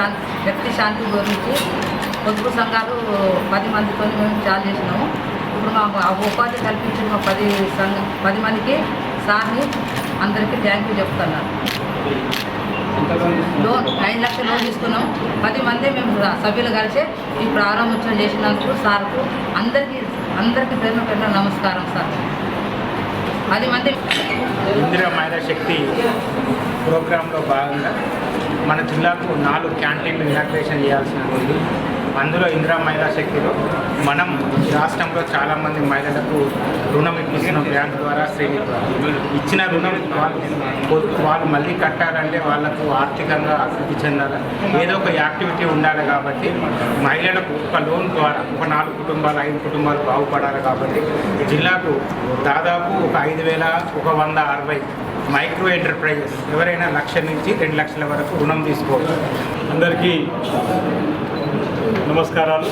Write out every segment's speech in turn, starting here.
శాంతి వ్యక్తి శాంతి గురించి పొదుపు సంఘాలు పది మందితో మేము చాలు చేసినాము. ఇప్పుడు మా ఆ ఉపాధి కల్పించిన మా పది సంఘ పది మందికి సార్ని అందరికీ థ్యాంక్ యూ చెప్తున్నాను లోన్ ఐదు లక్షల లోన్ తీసుకున్నాం. పది మంది మేము సభ్యులు కలిసి ఈ ప్రారంభోత్సవం చేసినందుకు సార్కు అందరికీ అందరికీ పేరున పేరున నమస్కారం సార్. పది మంది ఇందిరా మహిళా శక్తి ప్రోగ్రాంలో భాగంగా మన జిల్లాకు నాలుగు క్యాంటీన్లు ఇనాగ్రేషన్ చేయాల్సిన రోజు. అందులో ఇందిరా మహిళా శక్తిలో మనం రాష్ట్రంలో చాలామంది మహిళలకు రుణం ఇప్పిస్తున్నాం బ్యాంక్ ద్వారా శ్రేణి ద్వారా. ఇచ్చిన రుణం వాళ్ళు వాళ్ళు మళ్ళీ కట్టాలంటే వాళ్ళకు ఆర్థికంగా అభివృద్ధి చెందాలి ఏదో ఒక యాక్టివిటీ ఉండాలి కాబట్టి మహిళలకు ఒక లోన్ ద్వారా ఒక నాలుగు కుటుంబాలు ఐదు కుటుంబాలు బాగుపడాలి కాబట్టి జిల్లాకు దాదాపు ఒక ఐదు వేల ఒక వంద అరవై మైక్రో ఎంటర్ప్రైజెస్ ఎవరైనా లక్ష నుంచి రెండు లక్షల వరకు రుణం తీసుకోవచ్చు. అందరికీ నమస్కారాలు.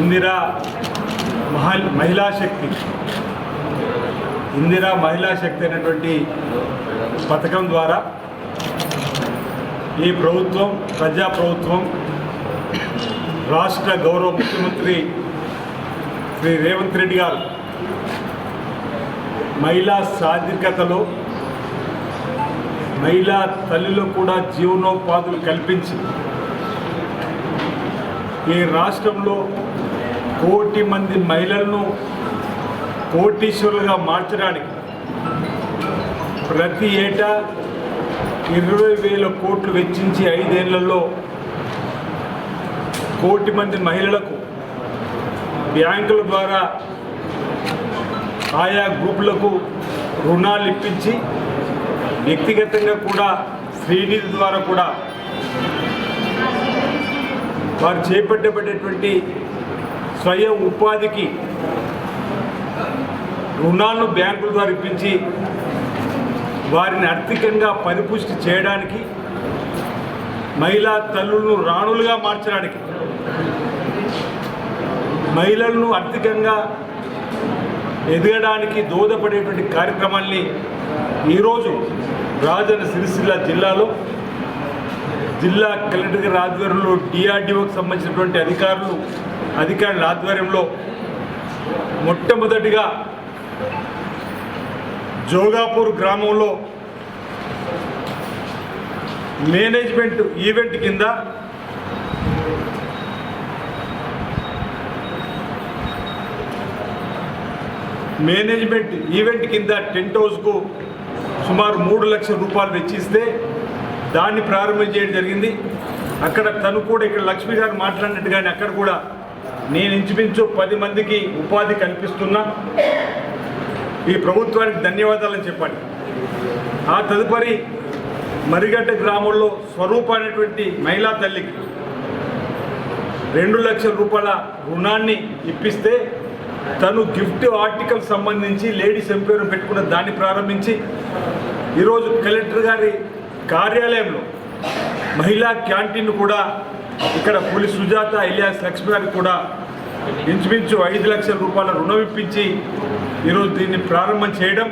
ఇందిరా మహా మహిళా శక్తి. ఇందిరా మహిళా శక్తి అనేటువంటి పథకం ద్వారా ఈ ప్రభుత్వం ప్రజా ప్రభుత్వం రాష్ట్ర గౌరవ ముఖ్యమంత్రి శ్రీ రేవంత్ రెడ్డి గారు మహిళా సాధికతలో మహిళా తల్లిలో కూడా జీవనోపాధులు కల్పించి ఈ రాష్ట్రంలో కోటి మంది మహిళలను కోటీశ్వరులుగా మార్చడానికి ప్రతి ఏటా ఇరవై వేల కోట్లు వెచ్చించి ఐదేళ్ళలో కోటి మంది మహిళలకు బ్యాంకుల ద్వారా ఆయా గ్రూపులకు రుణాలు ఇప్పించి వ్యక్తిగతంగా కూడా శ్రీనిధి ద్వారా కూడా వారు చేపట్టబడేటువంటి స్వయం ఉపాధికి రుణాలను బ్యాంకుల ద్వారా ఇప్పించి వారిని ఆర్థికంగా పరిపుష్టి చేయడానికి మహిళా తల్లులను రాణులుగా మార్చడానికి మహిళలను ఆర్థికంగా ఎదగడానికి దోహదపడేటువంటి కార్యక్రమాల్ని ఈరోజు రాజన్న సిరిసిల్ల జిల్లాలో జిల్లా కలెక్టర్ గారి ఆధ్వర్యంలో డిఆర్డిఓకి సంబంధించినటువంటి అధికారులు అధికారుల ఆధ్వర్యంలో మొట్టమొదటిగా జోగాపూర్ గ్రామంలో మేనేజ్మెంట్ ఈవెంట్ కింద మేనేజ్మెంట్ ఈవెంట్ కింద టెంట్ హౌస్కు సుమారు మూడు లక్షల రూపాయలు వెచ్చిస్తే దాన్ని ప్రారంభం చేయడం జరిగింది. అక్కడ తను కూడా ఇక్కడ లక్ష్మి గారు మాట్లాడినట్టుగానే అక్కడ కూడా నేను ఇంచుమించు పది మందికి ఉపాధి కల్పిస్తున్నా. ఈ ప్రభుత్వానికి ధన్యవాదాలని చెప్పండి ఆ తదుపరి మరిగడ్డ గ్రామంలో స్వరూప అనేటువంటి మహిళా తల్లికి రెండు లక్షల రూపాయల రుణాన్ని ఇప్పిస్తే తను గిఫ్ట్ ఆర్టికల్ సంబంధించి లేడీస్ ఎంపైర్ పెట్టుకున్న దాన్ని ప్రారంభించి ఈరోజు కలెక్టర్ గారి కార్యాలయంలో మహిళా క్యాంటీన్ కూడా ఇక్కడ పులి సుజాత ఇలియాస్ లక్ష్మి గారికి కూడా ఇంచుమించు ఐదు లక్షల రూపాయల రుణం ఇప్పించి ఈరోజు దీన్ని ప్రారంభం చేయడం